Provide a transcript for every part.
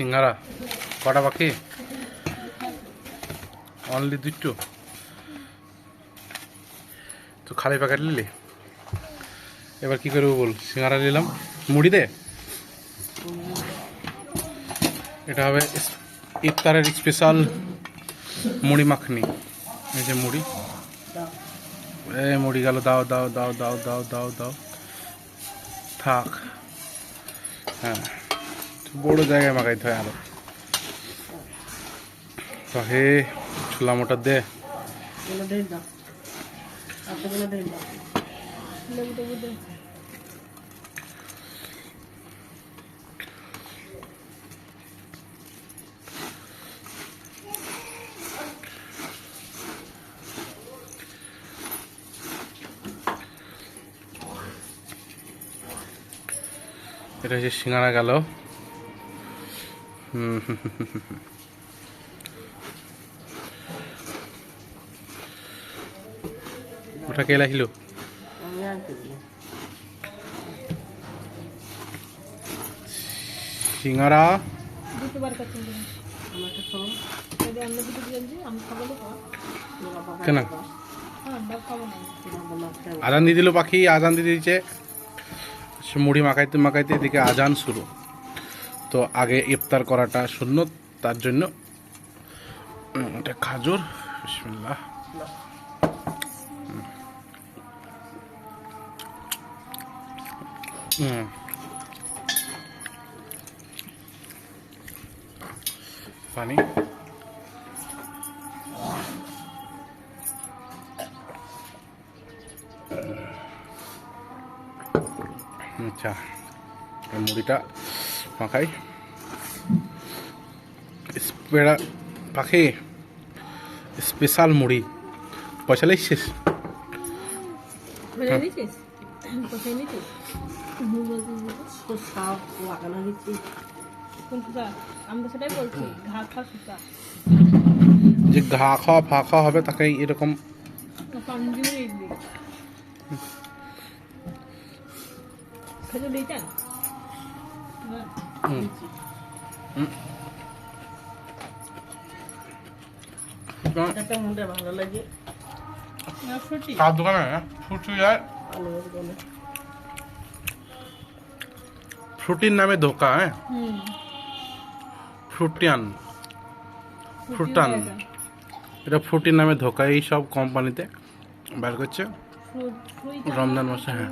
সিঙ্গারা, কটা পাখি অনলি দুটো তো খালি প্যাকেট নিলি? এবার কি করব বল? সিঙ্গারা নিলাম। মুড়ি দে। এটা হবে ইফতারের স্পেশাল মুড়ি মাখনি। এই যে মুড়ি। এ, মুড়ি গেল, দাও দাও দাও দাও দাও দাও দাও। থাক। হ্যাঁ। বড় জায়গায় মাখাইতে হয় আরও। তো হে ছোলা মোটা দে। এটা হচ্ছে সিঙ্গারা গেল। ওটা কে দিলাম। সিঙ্গারা কেন? হ্যাঁ আজান দিয়ে দিল পাখি আজান দিয়ে দিয়েছে। মুড়ি মাখাইতে মাখাইতে এদিকে আজান শুরু। তো আগে ইফতার করাটা শূন্য তার জন্য এটা খাজুর বিসমিল্লাহ। পানি। আচ্ছা মুড়িটা মাখাই স্পেড়া পাখি স্পেশাল মুড়ি। পয়সা খা খুঁজা যে ঘা খাওয়া ফা খাওয়া হবে তাকে এরকম খেজুর মুন্ডে ভালো লাগে। কার দোকানে? ফুটু যায় ফ্রুটির নামে ধোকা হ্যাঁ? ফ্রুটিয়ান। ফ্রুটান। এটা ফ্রুটির নামে ধোকা এই সব কোম্পানিতে বার করছে। রমজান মাসে, হ্যাঁ।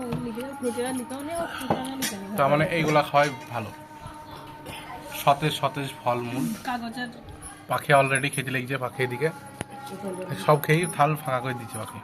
তার মানে এইগুলা খাওয়াই ভালো। সতেজ সতেজ ফলমূল। মূল পাখি অলরেডি খেতে লেগেছে পাখি এদিকে। সব খেয়েই থাল ফাঁকা করে দিচ্ছে পাখি।